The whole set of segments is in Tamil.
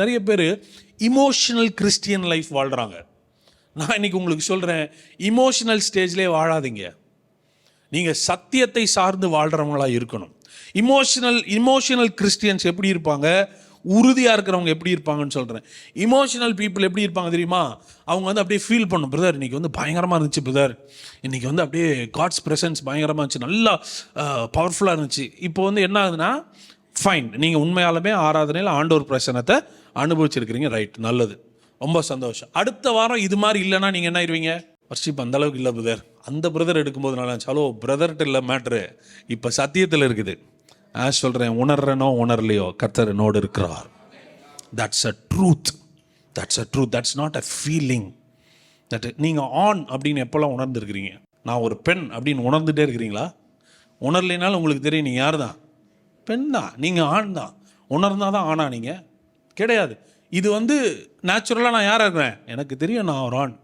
நிறைய பேர் இமோஷனல் கிறிஸ்டியன் லைஃப் வாழ்கிறாங்க நான் இன்னைக்கு உங்களுக்கு சொல்கிறேன் இமோஷனல் ஸ்டேஜ்லேயே வாழாதீங்க. நீங்கள் சத்தியத்தை சார்ந்து வாழ்கிறவங்களா இருக்கணும். இமோஷனல் இமோஷனல் கிறிஸ்டியன்ஸ் எப்படி இருப்பாங்க? உறுதியாக இருக்கிறவங்க எப்படி இருப்பாங்கன்னு சொல்கிறேன் இமோஷனல் பீப்புள் எப்படி இருப்பாங்க தெரியுமா? அவங்க வந்து அப்படியே ஃபீல் பண்ணும். பிரதர் இன்னைக்கு வந்து பயங்கரமாக இருந்துச்சு பிரதர் இன்றைக்கி வந்து அப்படியே காட்ஸ் ப்ரெசன்ஸ் பயங்கரமாக இருந்துச்சு. நல்லா பவர்ஃபுல்லாக இருந்துச்சு. இப்போ வந்து என்ன ஆகுதுன்னா ஃபைன் நீங்கள் உண்மையாலுமே ஆராதனையில் ஆண்டோர் பிரசனத்தை அனுபவிச்சிருக்கிறீங்க. ரைட் நல்லது. ரொம்ப சந்தோஷம். அடுத்த வாரம் இது மாதிரி இல்லைன்னா நீங்கள் என்ன ஆயிடுவீங்க வர்ஷிப் அந்த அளவுக்கு இல்லை பிரதர் அந்த பிரதர் எடுக்கும்போது நல்லா இருந்துச்சு. ஹலோ பிரதர்கிட்ட இல்லை மேட்ரு இப்போ சத்தியத்தில் இருக்குது. நான் சொல்கிறேன் உணர்றனோ உணர்லையோ கர்த்தர் என்னோடு இருக்கிறார். That's a truth that's a truth that's not a feeling that நீங்கள் ஆன் அப்படின்னு எப்போல்லாம் உணர்ந்துருக்கிறீங்க? நான் ஒரு பெண் அப்படின்னு உணர்ந்துகிட்டே இருக்கிறீங்களா? உணர்லைனாலும் உங்களுக்கு தெரியும் நீங்கள் யார் தான் பெண் தான் நீங்கள் ஆண் தான் உணர்ந்தால் தான் ஆணா நீங்கள் கிடையாது. இது வந்து நேச்சுரலாக நான் யாராக இருக்கிறேன்? எனக்கு தெரியும் நான் ஒரு ஆண்.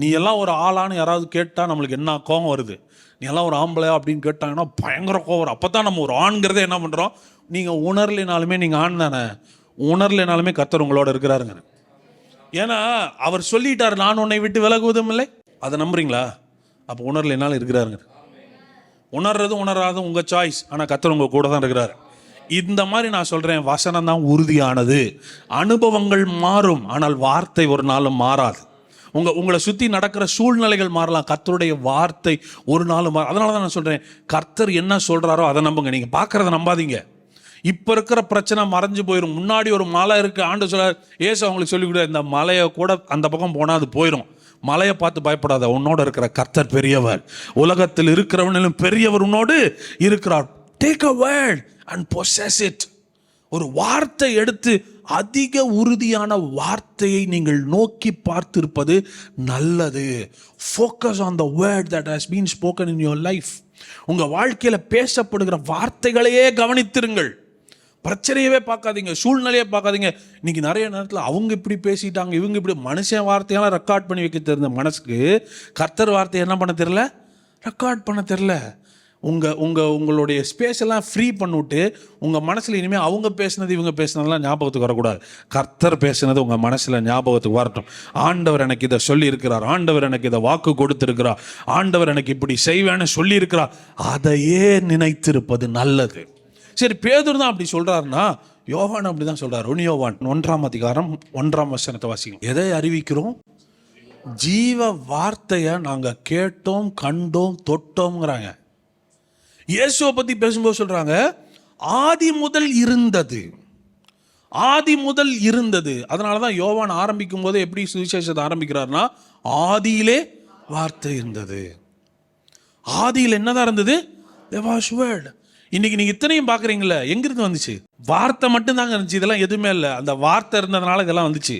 நீ எல்லாம் ஒரு ஆளான்னு யாராவது கேட்டால் நம்மளுக்கு என்ன கோவம் வருது? நீ எல்லாம் ஒரு ஆம்பளையா அப்படின்னு கேட்டாங்கன்னா பயங்கர கோவம் வரும். அப்போ தான் நம்ம ஒரு ஆண்கிறத என்ன பண்ணுறோம் நீங்கள் உணர்லினாலுமே நீங்கள் ஆண் தானே. உணர்லினாலுமே கத்தர் உங்களோட இருக்கிறாருங்க. ஏன்னா அவர் சொல்லிட்டார் நான் உன்னை விட்டு விலகுவதும் இல்லை. அதை நம்புறீங்களா? அப்போ உணர்லினாலும் இருக்கிறாருங்க. உணர்றது உணராது உங்கள் சாய்ஸ் ஆனால் கத்தர் உங்கள் கூட தான் இருக்கிறார். இந்த மாதிரி நான் சொல்கிறேன் வசனம் தான் உறுதியானது. அனுபவங்கள் மாறும் ஆனால் வார்த்தை ஒரு நாளும் மாறாது. உங்கள் உங்களை சுற்றி நடக்கிற சூழ்நிலைகள் மாறலாம் கர்த்தருடைய வார்த்தை ஒரு நாளும் மாறும் அதனால தான் நான் சொல்கிறேன் கர்த்தர் என்ன சொல்கிறாரோ அதை நம்புங்க. நீங்கள் பார்க்குறத நம்பாதீங்க. இப்போ இருக்கிற பிரச்சனை மறைஞ்சு போயிடும் முன்னாடி ஒரு மலை இருக்குது ஆண்டு சொல்ல ஏசு அவங்களுக்கு சொல்லிக் கொடு இந்த மலையை கூட அந்த பக்கம் போனால் அது போயிடும் மலையை பார்த்து பயப்படாத உன்னோட இருக்கிற கர்த்தர் பெரியவர். உலகத்தில் இருக்கிறவனிலும் பெரியவர் உன்னோடு இருக்கிறார். Take a word and possess it ஒரு வார்த்தை எடுத்து அதிக உறுதியான வார்த்தையை நீங்கள் நோக்கி பார்த்திருப்பது நல்லது. Focus on the word that has been spoken in your life உங்கள் வாழ்க்கையில் பேசப்படுகிற வார்த்தைகளையே கவனித்திருங்கள். பிரச்சனையவே பார்க்காதீங்க சூழ்நிலையே பார்க்காதீங்க. இன்னைக்கு நிறைய நேரத்தில் அவங்க இப்படி பேசிட்டாங்க இவங்க இப்படி மனுஷன் வார்த்தையெல்லாம் ரெக்கார்ட் பண்ணி வைக்க தெரிந்த மனசுக்கு கர்த்தர் வார்த்தை என்ன பண்ண தெரில ரெக்கார்ட் பண்ண தெரில உங்கள் உங்கள் உங்களுடைய ஸ்பேஸ் எல்லாம் ஃப்ரீ பண்ணிவிட்டு உங்கள் மனசில் இனிமேல் அவங்க பேசுனது இவங்க பேசுனதெல்லாம் ஞாபகத்துக்கு வரக்கூடாது. கர்த்தர் பேசுனது உங்கள் மனசில் ஞாபகத்துக்கு வரட்டும். ஆண்டவர் எனக்கு இதை சொல்லியிருக்கிறார். ஆண்டவர் எனக்கு இதை வாக்கு கொடுத்துருக்கிறார். ஆண்டவர் எனக்கு இப்படி செய்வேன்னு சொல்லியிருக்கிறார். அதையே நினைத்திருப்பது நல்லது. சரி பேதூர் தான் அப்படி சொல்கிறாருன்னா யோவான் அப்படி தான் சொல்கிறார் ஒன் யோவான் ஒன்றாம் அதிகாரம் ஒன்றாம் வசனத்தை வாசிக்கும் எதை அறிவிக்கிறோம்? ஜீவ வார்த்தையை நாங்கள் கேட்டோம் கண்டோம் தொட்டோங்கிறாங்க இயேசுவை பற்றி பேசும்போது சொல்கிறாங்க ஆதி முதல் இருந்தது. ஆதி முதல் இருந்தது. அதனால தான் யோவான் ஆரம்பிக்கும் போது எப்படி சுவிசேஷத்தை ஆரம்பிக்கிறாருன்னா ஆதியிலே வார்த்தை இருந்தது. ஆதியில் என்னதான் இருந்தது? வாஸ் இன்னைக்கு நீங்க இத்தனையும் பார்க்குறீங்களே எங்கிருந்து வந்துச்சு? வார்த்தை மட்டும்தாங்க இருந்துச்சு இதெல்லாம் எதுவுமே இல்லை. அந்த வார்த்தை இருந்ததுனால இதெல்லாம் வந்துச்சு.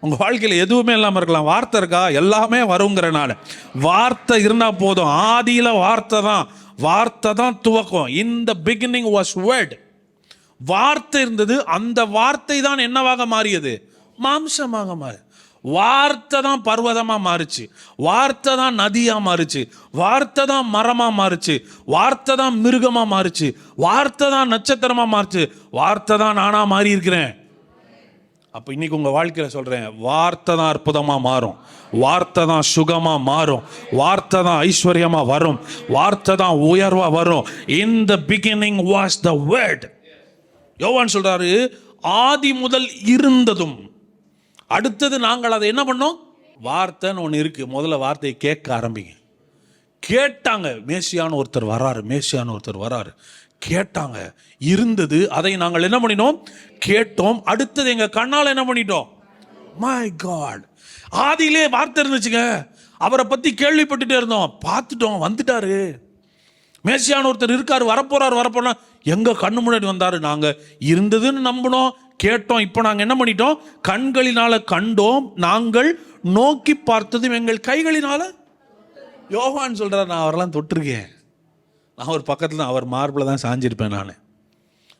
உங்க வாழ்க்கையில எதுவுமே இல்லாம இருக்கலாம். வார்த்தை இருக்கா? எல்லாமே வருங்கிறனால. வார்த்தை இருந்தா போதும். ஆதியில வார்த்தை தான். வார்த்தை தான் துவக்கம். இந்த பிகினிங் வாஸ் வேர்ட் வார்த்தை இருந்தது அந்த வார்த்தை தான் என்னவாக மாறியது? மாம்சமாக மாறி. வார்த்தை தான் பர்வதமாக மாறுச்சு வார்த்தை தான் நதியாக மாறுச்சு வார்த்தை தான் மரமாக மாறுச்சு வார்த்தை தான் மிருகமாக மாறுச்சு வார்த்தை தான் நட்சத்திரமாக மாறுச்சு வார்த்தை தான் நானாக மாறி இருக்கிறேன் அப்போ இன்றைக்கி உங்கள் வாழ்க்கையில் சொல்கிறேன் வார்த்தை தான் அற்புதமாக மாறும் வார்த்தை தான் சுகமாக மாறும் வார்த்தை தான் ஐஸ்வர்யமாக வரும் வார்த்தை தான் உயர்வாக வரும் in the beginning was the word யோவான் சொல்கிறாரு ஆதி முதல் இருந்ததும் அடுத்தது நாங்கள் அதை என்ன பண்ணோம்? வார்த்தைன்னு ஒன்று இருக்குது முதல்ல வார்த்தையை கேட்க ஆரம்பிங்க. கேட்டாங்க. மேசியான ஒருத்தர் வராரு. மேசியான ஒருத்தர் வராரு. கேட்டாங்க. இருந்தது. அதை நாங்கள் என்ன பண்ணினோம்? கேட்டோம். அடுத்தது எங்கள் கண்ணால் என்ன பண்ணிட்டோம்? மை காட் ஆதியிலே வார்த்தை இருந்துச்சுங்க. அவரை பற்றி கேள்விப்பட்டுட்டே இருந்தோம். பார்த்துட்டோம். வந்துட்டாரு. மேசியான ஒருத்தர் இருக்காரு. வரப்போறாரு வரப்போனா எங்கள் கண்ணு முன்னாடி வந்தார். நாங்கள் இருந்ததுன்னு நம்பினோம். கேட்டோம். இப்போ நாங்கள் என்ன பண்ணிட்டோம்? கண்களினால கண்டோம். நாங்கள் நோக்கி பார்த்ததும் எங்கள் கைகளினால. யோகான்னு சொல்கிறார் நான் அவரெல்லாம் தொட்டிருக்கேன். நான் ஒரு பக்கத்தில் அவர் மார்பில் தான் சாஞ்சிருப்பேன் நான்.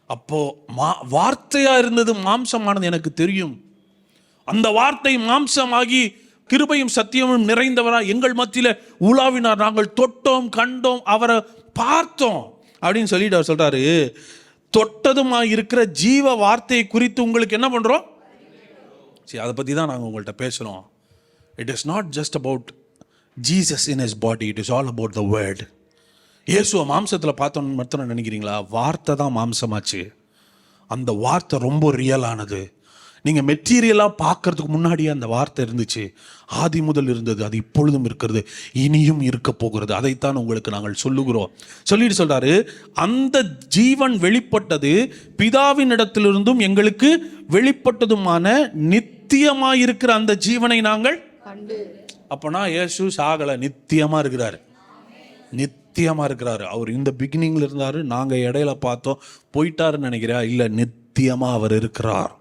அப்போது மா வார்த்தையாக இருந்தது மாம்சமானது எனக்கு தெரியும். அந்த வார்த்தை மாம்சமாகி கிருபையும் சத்தியமும் நிறைந்தவராக எங்கள் மத்தியில் உலாவினார். நாங்கள் தொட்டோம் கண்டோம் அவரை பார்த்தோம். அப்படின்னு சொல்லிட்டு அவர் சொல்கிறாரு தொட்டதுமா இருக்கிற ஜீவ வார்த்தையை குறித்து உங்களுக்கு என்ன பண்ணுறோம் சரி அதை பற்றி தான் நாங்கள் உங்கள்கிட்ட பேசுகிறோம் it is not just about Jesus in his body it is all about the world இயேசுவை மாம்சத்தில் பார்த்தோன்னு மட்டும் நினைக்கிறீங்களா? வார்த்தை தான் மாம்சமாச்சு. அந்த வார்த்தை ரொம்ப ரியலானது நீங்கள் மெட்டீரியலாக பார்க்கறதுக்கு முன்னாடியே அந்த வார்த்தை இருந்துச்சு. ஆதி முதல் இருந்தது அது இப்பொழுதும் இருக்கிறது இனியும் இருக்க போகிறது. அதைத்தான் உங்களுக்கு நாங்கள் சொல்லுகிறோம். சொல்லிட்டு சொல்றாரு அந்த ஜீவன் வெளிப்பட்டது பிதாவின் இடத்திலிருந்தும் எங்களுக்கு வெளிப்பட்டதுமான நித்தியமாயிருக்கிற அந்த ஜீவனை நாங்கள் அப்போனா இயேசு சாகலை நித்தியமாக இருக்கிறாரு. நித்தியமாக இருக்கிறாரு. அவர் இந்த பிகினிங்ல இருந்தாரு நாங்கள் இடையில பார்த்தோம். போயிட்டாருன்னு நினைக்கிறா இல்லை நித்தியமாக அவர் இருக்கிறார்.